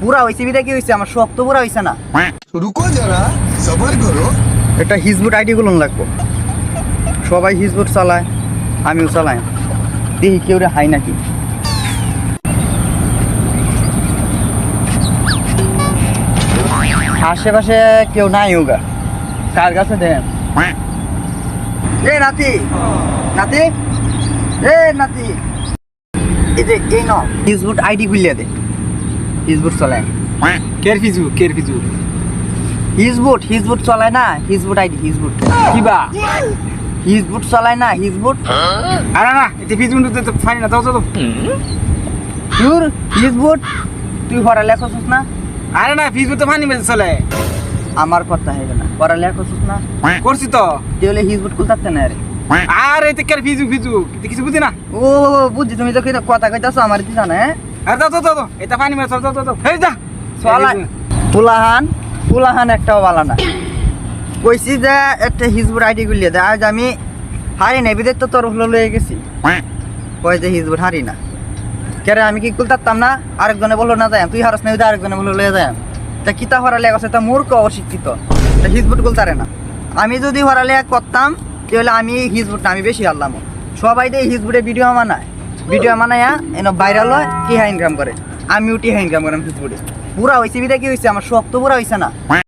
পুরা হইছে বিটা কি হইছে? আমার সব তো পুরা হইছে না। রুকো যারা সবার করো একটা হিজবুট আইডি গুলো লাগবো। সবাই হিজবুট চালায় আমিও চালাই। দেখি কেউ রে হাই নাকি। আশেপাশে কেউ নাই ওগা। কার কাছে দেন? এ নাতি! নাতি! এ নাতি! এই যে এই ন হিজবুট আইডি খুলিয়া দে। হিজবুট চালায় কের ফিজু কের ফিজু হিজবুট হিজবুট চলায় না হিজবুট আইডি হিজবুট কিবা? হিজবুট চলায় না হিজবুট আরে না এতে ফিজু তো ফাইন না দাও দাও তোর হিজবুট তুই পড়ালেখা করছিস না? আরে না ফিজু তো ফানি মেজে চলে। আমার কথা হইবে না পড়ালেখা করছিস না? করছি তো। তাহলে হিজবুট কুলতাতে না রে। আর এতে কের ফিজু ফিজু কিছু বুঝি না? ও বুঝছি তুমি তো কথা কইতাছো আমার দিছা না হ্যাঁ? আরে দাও দাও দাও দাও। এটা ফানি মেজে দাও দাও দাও এই যা। চলা ফুলাহান ফুলাহান একটাও বালা না কইছি যে একটা হিজবুট আইডি গুলিয়ে দে। আজ আমি হারি নাই বিদের তো তোর হলো লয়ে গেছি। কই যে হারি না। কেরে আমি কি কুলতাম না? আরেকজনে বলল না যাই তুই হারস না আরেকজনে বলল লয়ে যাই তা কিতা হরালে গেছে তা মূর্খ অশিক্ষিত। তা হিজবুট কুলতারে না। আমি যদি হরালে করতাম তাহলে আমি হিজবুট আমি বেশি হারলাম সবাই দিয়ে হিজবুটে ভিডিও মানায় ভিডিও মানে এনে ভাইরাল হয় টিহা ইনকাম করে? আমিও টিহা ইনকাম করে, আমি পুরা হয়েছে বিদা কি হয়েছে আমার শক্ত পুরা হয়েছে না।